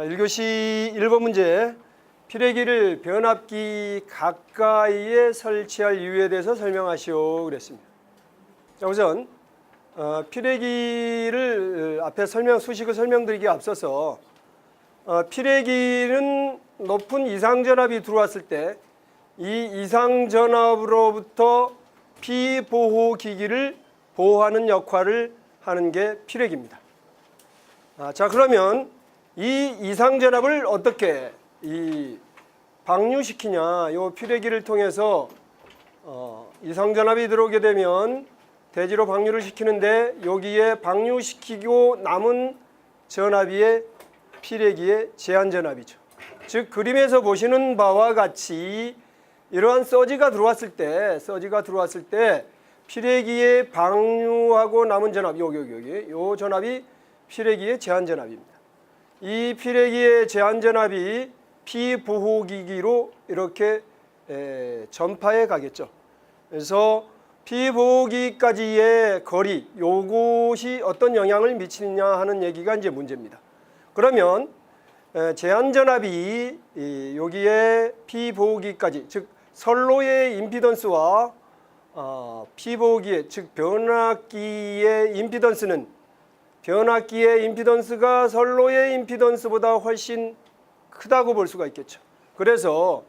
자, 1교시 1번 문제. 피레기를 변압기 가까이에 설치할 이유에 대해서 설명하시오 그랬습니다. 자, 우선 어, 피레기를 어, 앞에 설명 수식을 설명드리기 앞서서 어, 피레기는 높은 이상 전압이 들어왔을 때 이 이상 전압으로부터 피 보호 기기를 보호하는 역할을 하는 게 피레기입니다. 아, 자 그러면 이 이상 전압을 어떻게 이 방류시키냐? 요 피레기를 통해서 어, 이상 전압이 들어오게 되면 대지로 방류를 시키는데 여기에 방류시키고 남은 전압이 피레기의 제한 전압이죠. 즉 그림에서 보시는 바와 같이 이러한 서지가 들어왔을 때 서지가 들어왔을 때 피레기에 방류하고 남은 전압 여기 여기 여기 요 전압이 피레기의 제한 전압입니다. 이 피레기의 제한 전압이 피보호기기로 이렇게 에, 전파해 가겠죠. 그래서 피보호기까지의 거리 요것이 어떤 영향을 미치느냐 하는 얘기가 이제 문제입니다. 그러면 에, 제한 전압이 이, 여기에 피보호기까지 즉 선로의 임피던스와 어, 피보기의 즉 변압기의 임피던스는 변압기의 임피던스가 선로의 임피던스보다 훨씬 크다고 볼 수가 있겠죠. 그래서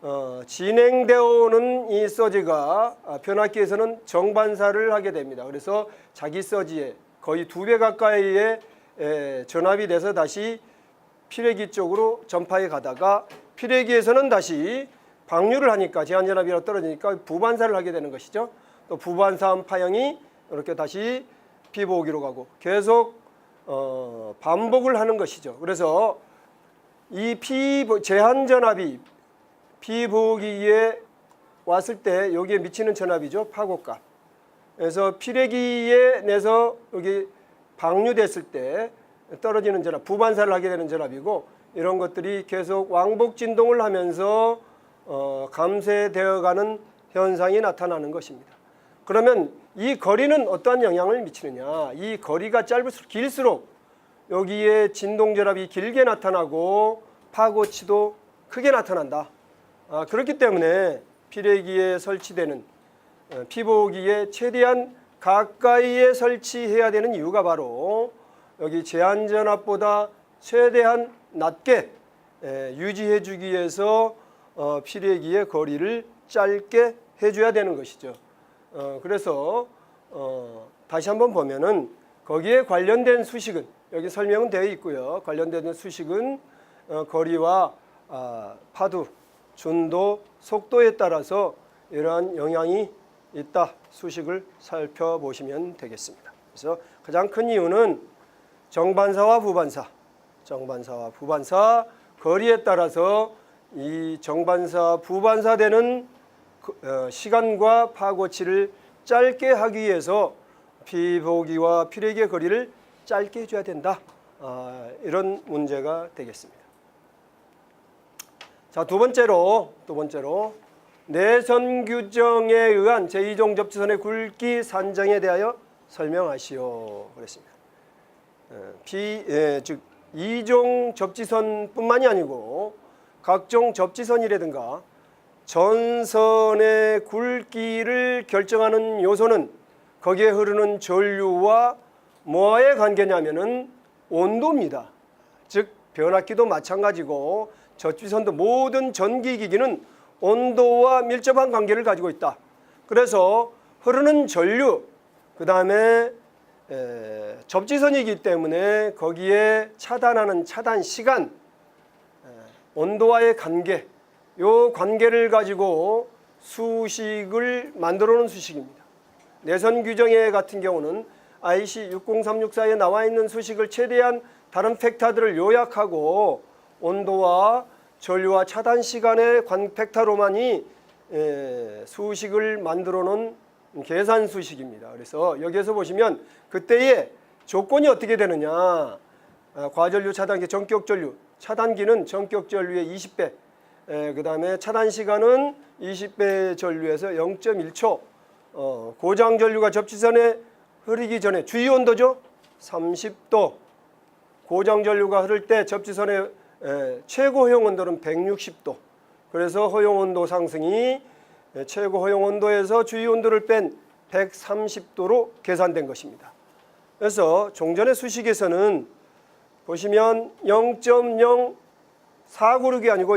어, 진행되어 오는 이 서지가 아, 변압기에서는 정반사를 하게 됩니다. 그래서 자기 서지에 거의 두 배 가까이의 에, 전압이 돼서 다시 피레기 쪽으로 전파해 가다가 피레기에서는 다시 방류를 하니까 제한전압이 떨어지니까 부반사를 하게 되는 것이죠. 또 부반사한 파형이 이렇게 다시 피보기로 가고 계속 어, 반복을 하는 것이죠. 그래서 이 피 제한 전압이 피보기에 왔을 때 여기에 미치는 전압이죠. 파고값. 그래서 피레기에 내서 여기 방류됐을 때 떨어지는 전압, 부반사를 하게 되는 전압이고 이런 것들이 계속 왕복 진동을 하면서 어, 감쇄되어가는 현상이 나타나는 것입니다. 그러면 이 거리는 어떠한 영향을 미치느냐? 이 거리가 짧을수록 길수록 여기에 진동 전압이 길게 나타나고 파고치도 크게 나타난다. 아, 그렇기 때문에 피레기에 설치되는 어, 피보기에 최대한 가까이에 설치해야 되는 이유가 바로 여기 제한 전압보다 최대한 낮게 에, 유지해 주기 위해서 어, 피레기의 거리를 짧게 해줘야 되는 것이죠. 어, 그래서 어, 다시 한번 보면은 거기에 관련된 수식은 여기 설명은 되어 있고요. 관련된 수식은 어, 거리와 아, 파도, 준도, 속도에 따라서 이러한 영향이 있다 수식을 살펴보시면 되겠습니다. 그래서 가장 큰 이유는 정반사와 부반사, 정반사와 부반사 거리에 따라서 이 정반사, 부반사 되는 시간과 파고치를 짧게 하기 위해서 피보기와 피레기의 거리를 짧게 해줘야 된다. 아, 이런 문제가 되겠습니다. 자, 두 번째로, 두 번째로 내선 규정에 의한 제2종 접지선의 굵기 산정에 대하여 설명하시오. 그랬습니다. 에, 피, 예, 즉 2종 접지선뿐만이 아니고 각종 접지선이라든가 전선의 굵기를 결정하는 요소는 거기에 흐르는 전류와 뭐와의 관계냐면은 온도입니다. 즉 변압기도 마찬가지고 접지선도 모든 전기기기는 온도와 밀접한 관계를 가지고 있다. 그래서 흐르는 전류 그 다음에 접지선이기 때문에 거기에 차단하는 차단 시간 에, 온도와의 관계 요 관계를 가지고 수식을 만들어 놓은 수식입니다. 내선 규정에 같은 경우는 IC 60364에 나와 있는 수식을 최대한 다른 팩타들을 요약하고 온도와 전류와 차단 시간의 관 팩타로만이 에, 수식을 만들어 놓은 계산 수식입니다. 그래서 여기에서 보시면 그때의 조건이 어떻게 되느냐 아, 과전류 차단기 전격 전류 차단기는 전격 전류의 20배 그 다음에 차단 시간은 20배 전류에서 0.1초 어, 고장 전류가 접지선에 흐르기 전에 주위 온도죠 30도 고정 전류가 흐를 때 접지선의 에, 최고 허용 온도는 160도. 그래서 허용 온도 상승이 에, 최고 허용 온도에서 주위 온도를 뺀 130도로 계산된 것입니다. 그래서 종전의 수식에서는 보시면 0.0496이 아니고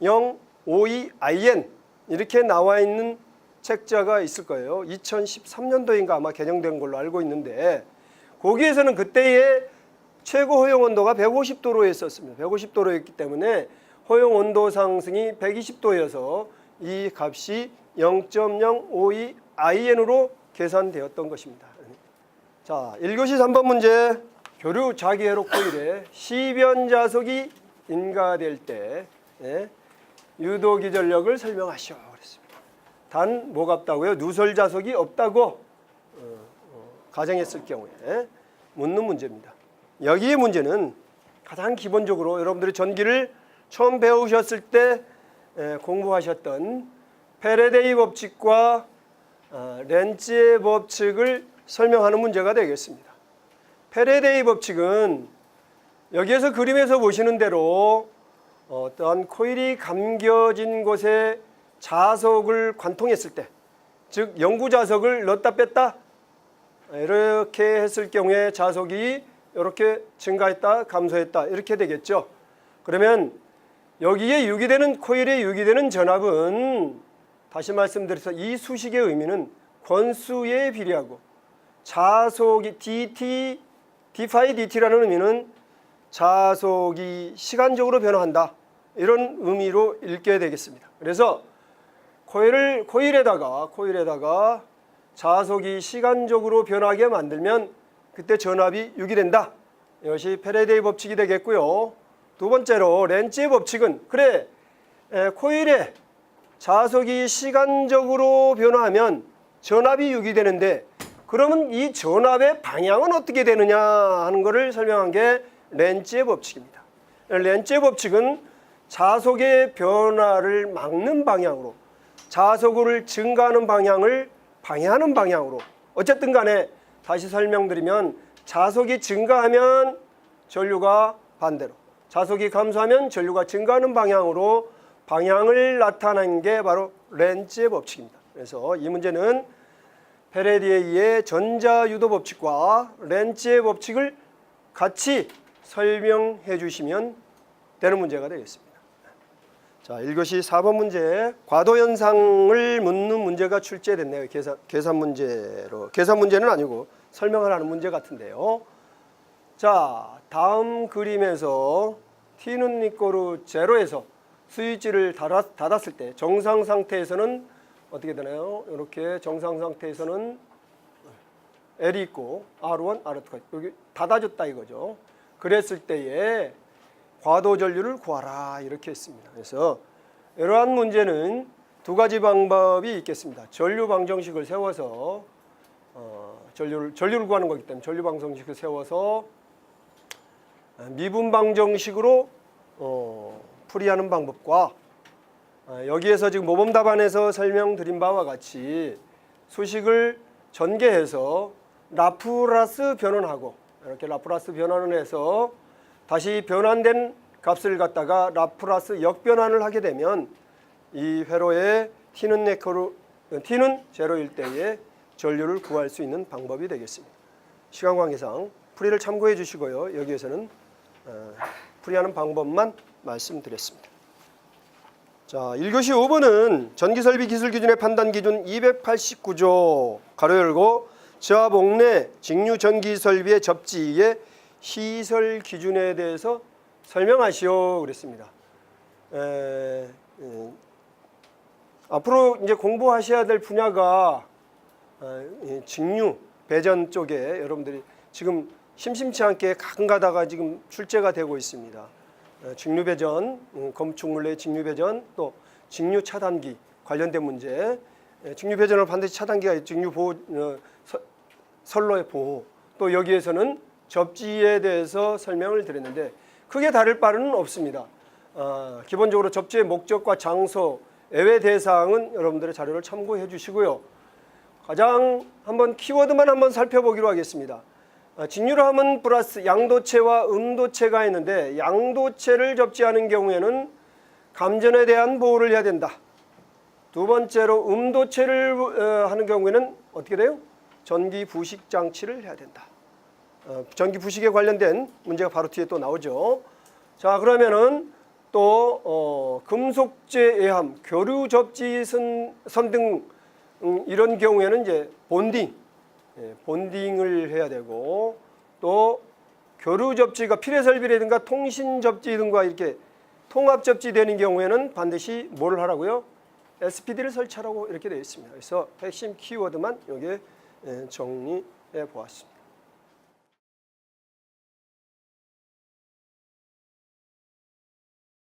0.052IN 이렇게 나와 있는 책자가 있을 거예요. 2013년도인가 아마 개정된 걸로 알고 있는데 거기에서는 그때의 최고 허용 온도가 150도로 했었습니다. 150도로였기 때문에 허용 온도 상승이 120도여서 이 값이 0.052 IN으로 계산되었던 것입니다. 자, 1교시 3번 문제. 교류 자기회로 코일에 시변 자석이 인가될 때 예, 유도기 전력을 설명하시오 그랬습니다. 단 뭐가 없다고요? 누설 자석이 없다고 어, 어, 가정했을 경우에 묻는 문제입니다. 여기의 문제는 가장 기본적으로 여러분들이 전기를 처음 배우셨을 때 에, 공부하셨던 페레데이 법칙과 어, 렌츠의 법칙을 설명하는 문제가 되겠습니다. 페레데이 법칙은 여기에서 그림에서 보시는 대로 어떤 코일이 감겨진 곳에 자석을 관통했을 때, 즉 영구 자석을 넣었다 뺐다 이렇게 했을 경우에 자석이 이렇게 증가했다, 감소했다 이렇게 되겠죠. 그러면 여기에 유기되는 코일에 유기되는 전압은 다시 말씀드려서 이 수식의 의미는 권수에 비례하고 자속이 dt d파이 dt라는 의미는 자속이 시간적으로 변화한다 이런 의미로 읽게 되겠습니다. 그래서 코일을 코일에다가 코일에다가 자속이 시간적으로 변하게 만들면 그때 전압이 유기된다. 이것이 페레데이 법칙이 되겠고요. 두 번째로 렌츠의 법칙은 그래 에, 코일에 자석이 시간적으로 변화하면 전압이 유기되는데 그러면 이 전압의 방향은 어떻게 되느냐 하는 것을 설명한 게 렌츠의 법칙입니다. 렌츠의 법칙은 자석의 변화를 막는 방향으로 자석을 증가하는 방향을 방해하는 방향으로 어쨌든 간에 다시 설명드리면 자석이 증가하면 전류가 반대로 자석이 감소하면 전류가 증가하는 방향으로 방향을 나타낸 게 바로 렌츠의 법칙입니다. 그래서 이 문제는 페레디에이의 전자유도 법칙과 렌츠의 법칙을 같이 설명해 주시면 되는 문제가 되겠습니다. 자, 1교시 4번 문제 과도 현상을 묻는 문제가 출제됐네요. 계산 계산 문제로. 계산 문제는 아니고 설명을 하는 문제 같은데요. 자, 다음 그림에서 t는 이꼬르 제로에서 스위치를 닫았, 닫았을 때 정상 상태에서는 어떻게 되나요? 이렇게 정상 상태에서는 L이 있고 R1, R2가 여기 닫아줬다 이거죠. 그랬을 때에 과도 전류를 구하라 이렇게 했습니다. 그래서 이러한 문제는 두 가지 방법이 있겠습니다. 전류 방정식을 세워서 어, 전류를 전류를 구하는 거기 때문에 전류 방정식을 세워서 미분 방정식으로 어, 풀이하는 방법과 어, 여기에서 지금 모범 답안에서 설명드린 바와 같이 수식을 전개해서 라프라스 변환하고 이렇게 라프라스 변환을 해서 다시 변환된 값을 갖다가 라프라스 역변환을 하게 되면 이 회로의 t는 네코로 t는 제로일 때에 전류를 구할 수 있는 방법이 되겠습니다. 시간 관계상 풀이를 참고해 주시고요. 여기에서는 어, 풀이하는 방법만 말씀드렸습니다. 자, 1교시 5번은 전기설비 기술 기준의 판단 기준 289조 가로 열고 저압 옥내 직류 전기 설비의 접지의 시설 기준에 대해서 설명하시오 그랬습니다. 에, 에, 앞으로 이제 공부하셔야 될 분야가 어, 이 직류 배전 쪽에 여러분들이 지금 심심치 않게 가끔 가다가 지금 출제가 되고 있습니다. 어, 직류 배전, 음, 검축물레 직류 배전, 또 직류 차단기 관련된 문제. 에, 직류 배전을 반드시 차단기가 직류 보호 어, 서, 선로의 보호. 또 여기에서는 접지에 대해서 설명을 드렸는데 크게 다를 바는 없습니다. 어, 기본적으로 접지의 목적과 장소, 예외 대상은 여러분들의 자료를 참고해 주시고요. 가장 한번 키워드만 한번 살펴보기로 하겠습니다. 아, 직류함은 플러스 양도체와 음도체가 있는데 양도체를 접지하는 경우에는 감전에 대한 보호를 해야 된다. 두 번째로 음도체를 어, 하는 경우에는 어떻게 돼요? 전기 부식 장치를 해야 된다. 어, 전기 부식에 관련된 문제가 바로 뒤에 또 나오죠. 자 그러면은 또 어, 금속재 예함, 교류 접지 선, 선등 음, 이런 경우에는 이제 본딩, 예, 본딩을 해야 되고 또 교류 접지가 필해 설비라든가 통신 접지 등과 이렇게 통합 접지 되는 경우에는 반드시 뭘 하라고요? SPD를 설치하라고 이렇게 되어 있습니다. 그래서 핵심 키워드만 여기에 예, 정리해 보았습니다.